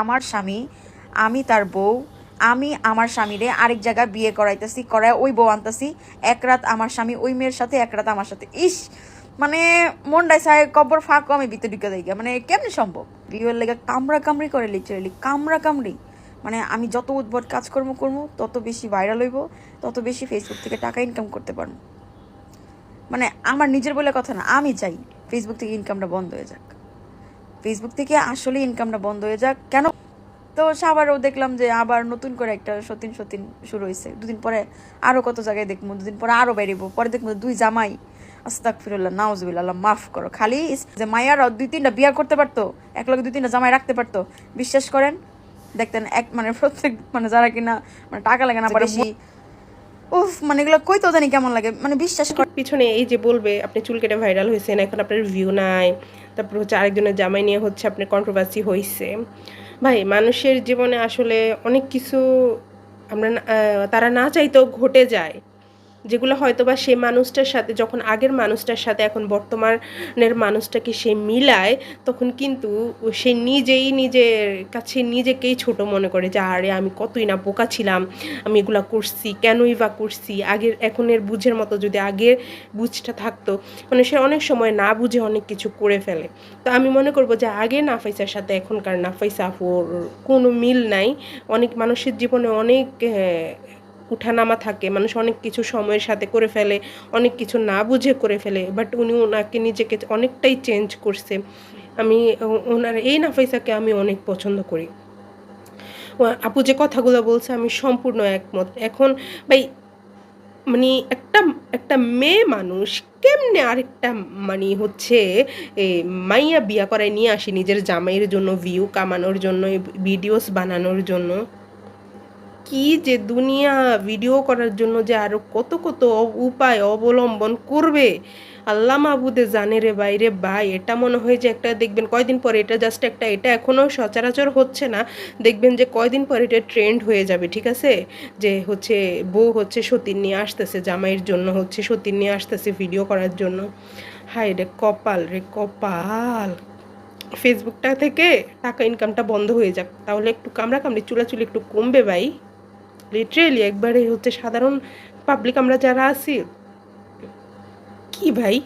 আমার স্বামী, আমি তার বউ, আমি আমার স্বামীরে আরেক জায়গায় বিয়ে করাইতেছি, করায় ওই বউ আনতেছি, এক রাত আমার স্বামী ওই মেয়ের সাথে, এক রাত আমার সাথে। ইস মানে মন্ডাই সাহেব কব্বর ফাঁক আমি ভিতরে ঢুকে দেয় মানে কেমনি সম্ভব? বিয়ের লেগে কামড়া কামড়ি করে লিটারেলি কামড়া কামড়ি। মানে আমি যত উদ্ভট কাজকর্ম করব তত বেশি ভাইরাল হইব, তত বেশি ফেসবুক থেকে টাকা ইনকাম করতে পারব মানে আমার নিজের বলে কথা না, আমি চাই ফেসবুক থেকে ইনকামটা বন্ধ হয়ে যাক। ফেসবুক থেকে আসলে ইনকামটা বন্ধ হয়ে যাক। কেন? তো আবারও দেখলাম যে আবার নতুন করে একটা সতীন সতীন শুরু হয়েছে। দুদিন পরে আরও কত জায়গায় দেখব দুদিন পরে আরও বেরিয়েবো পরে দেখব দুই জামাই আস্তাক ফিরুল্লাহ নাউজবিল্লা আল্লাহ মাফ করো খালি যে মায়ারা দুই তিনটা বিয়া করতে পারতো এক লগে দুই তিনটা জামাই রাখতে পারতো। বিশ্বাস করেন? দেখতেন এক মানে প্রত্যেক মানে যারা কিনা মানে টাকা লাগে না পারে বেশি উফ মানে এগুলো কইতো জানি কেমন লাগে। মানে বিশ্বাস কর পিছনে এই যে বলবে, আপনি চুল কেটে ভাইরাল হয়েছেন, এখন আপনার ভিউ নাই। তারপর হচ্ছে আরেকজনের জামাই নিয়ে হচ্ছে আপনার কন্ট্রোভার্সি হয়েছে ভাই, মানুষের জীবনে আসলে অনেক কিছু আমরা তারা না চাইতেও ঘটে যায়। যেগুলো হয়তো বা সে মানুষটার সাথে যখন আগের মানুষটার সাথে এখন বর্তমানের মানুষটাকে সে মিলায় তখন কিন্তু সে নিজেই নিজের কাছে নিজেকেই ছোট মনে করে যে আরে আমি কতই না বোকা ছিলাম আমি এগুলা করছি কেনই বা করছি? আগের এখনের বুঝের মতো যদি আগের বুঝটা থাকতো মানে সে অনেক সময় না বুঝে অনেক কিছু করে ফেলে। তো আমি মনে করব যে আগে নাফাইসার সাথে এখনকার নাফাইসা কোনো মিল নাই। অনেক মানুষের জীবনে অনেক আহ, উঠানামা থাকে। মানুষ অনেক কিছু সময়ের সাথে করে ফেলে, অনেক কিছু না বুঝে করে ফেলে বাট উনি ওনাকে নিজেকে অনেকটাই চেঞ্জ করছে। আমি, ওনার এই নাফাইসাকে আমি অনেক পছন্দ করি। আপু যে কথাগুলো বলছে আমি সম্পূর্ণ একমত। এখন ভাই মানে একটা একটা মেয়ে মানুষ কেমনে আরেকটা মানে হচ্ছে মাইয়া বিয়া করায় নিয়ে আসি নিজের জামাইয়ের জন্য ভিউ কামানোর জন্য ভিডিওস বানানোর জন্য? কি যে দুনিয়া ভিডিও করার জন্য যে আরও কত কত উপায় অবলম্বন করবে? আল্লাহ মাহবুদে জানে রে বাইরে ভাই, এটা মনে হয় যে একটা দেখবেন কয়দিন পরে এটা জাস্ট একটা, এটা এখনও সচরাচর হচ্ছে না। দেখবেন যে কয়দিন পরে এটা ট্রেন্ড হয়ে যাবে, ঠিক আছে? যে হচ্ছে বউ হচ্ছে সতীর নিয়ে আসতেছে, জামাইয়ের জন্য হচ্ছে সতীর নিয়ে আসতেছে ভিডিও করার জন্য। হায় রে কপাল রে কপাল। ফেসবুকটা থেকে টাকা ইনকামটা বন্ধ হয়ে যাক। তাহলে একটু কামড়া কামড়ি চুলাচুলি একটু কমবে ভাই। লিটারেলি একবারে হচ্ছে সাধারণ পাবলিক আমরা যারা আছি। কি ভাই?